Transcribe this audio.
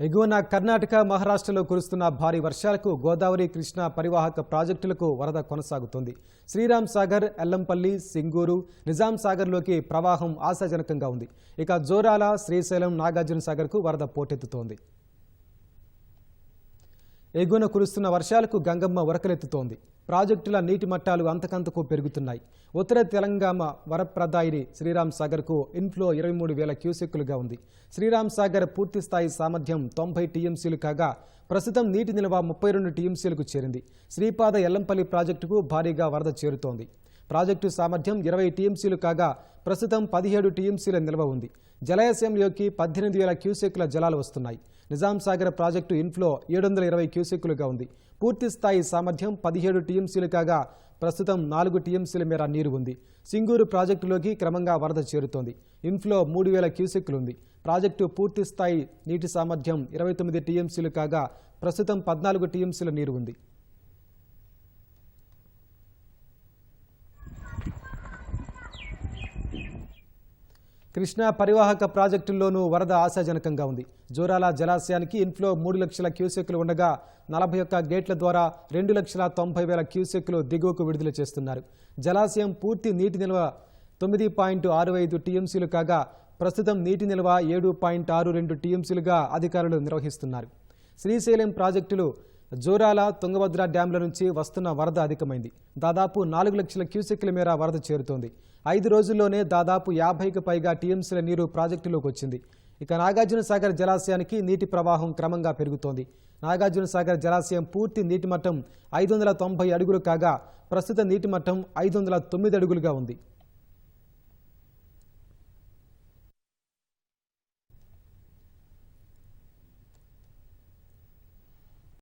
ఎగువన కర్ణాటక మహారాష్ట్రలో కురుస్తున్న భారీ వర్షాలకు గోదావరి కృష్ణా పరివాహక ప్రాజెక్టులకు వరద కొనసాగుతోంది. శ్రీరామ్ సాగర్ ఎల్లంపల్లి సింగూరు నిజాం సాగర్లోకి ప్రవాహం ఆశాజనకంగా ఉంది. ఇక జోరాల శ్రీశైలం నాగార్జున సాగర్కు వరద పోటెత్తుతోంది. ఎగువన కురుస్తున్న వర్షాలకు గంగమ్మ ఉరకలెత్తుతోంది ప్రాజెక్టుల నీటి మట్టాలు అంతకంతకు పెరుగుతున్నాయి. ఉత్తర తెలంగాణ వరప్రదాయిని శ్రీరామ్ సాగర్కు ఇన్ఫ్లో ఇరవై మూడు వేల క్యూసెక్కులుగా ఉంది. శ్రీరామ్ సాగర్ పూర్తిస్థాయి సామర్థ్యం తొంభై టీఎంసీలు కాగా ప్రస్తుతం నీటి నిల్వ ముప్పై రెండు టీఎంసీలకు చేరింది. శ్రీపాద ఎల్లంపల్లి ప్రాజెక్టుకు భారీగా వరద చేరుతోంది. ప్రాజెక్టు సామర్థ్యం ఇరవై టీఎంసీలు కాగా ప్రస్తుతం పదిహేడు టీఎంసీల నిల్వ ఉంది. జలాశయంలోకి పద్దెనిమిది వేల క్యూసెక్కుల జలాలు వస్తున్నాయి. నిజాం సాగర్ ప్రాజెక్టు ఇన్ఫ్లో ఏడు వందల ఇరవై క్యూసెక్కులుగా ఉంది. పూర్తి స్థాయి సామర్థ్యం పదిహేడు టీఎంసీలు కాగా ప్రస్తుతం నాలుగు టీఎంసీల మేర నీరు ఉంది. సింగూరు ప్రాజెక్టులోకి క్రమంగా వరద చేరుతోంది. ఇన్ఫ్లో మూడు వేల క్యూసెక్కులు ఉంది ప్రాజెక్టు పూర్తి స్థాయి నీటి సామర్థ్యం ఇరవై తొమ్మిది టీఎంసీలు కాగా ప్రస్తుతం పద్నాలుగు టీఎంసీల నీరు ఉంది. కృష్ణా పరివాహక ప్రాజెక్టుల్లోనూ వరద ఆశాజనకంగా ఉంది. జోరాల జలాశయానికి ఇన్ఫ్లో మూడు లక్షల క్యూసెక్లు ఉండగా నలభై ఒక్క గేట్ల ద్వారా రెండు లక్షల తొంభై వేల క్యూసెక్లు దిగువకు విడుదల చేస్తున్నారు. జలాశయం పూర్తి నీటి నిల్వ తొమ్మిది పాయింట్ ఆరు ఐదు టీఎంసీలు కాగా ప్రస్తుతం నీటి నిల్వ ఏడు పాయింట్ ఆరు రెండు టీఎంసీలుగా అధికారులు నిర్వహిస్తున్నారు. శ్రీశైలం ప్రాజెక్టులు జోరాల తుంగభద్ర డ్యాంల నుంచి వస్తున్న వరద అధికమైంది. దాదాపు నాలుగు లక్షల క్యూసెక్ల మేర వరద చేరుతోంది. ఐదు రోజుల్లోనే దాదాపు యాభైకి పైగా టీఎంసీల నీరు ప్రాజెక్టులోకి వచ్చింది. ఇక నాగార్జున సాగర్ జలాశయానికి నీటి ప్రవాహం క్రమంగా పెరుగుతోంది. నాగార్జున సాగర్ జలాశయం పూర్తి నీటి మట్టం ఐదు వందల తొంభై అడుగులు కాగా ప్రస్తుత నీటి మట్టం ఐదు వందల తొమ్మిది అడుగులుగా ఉంది.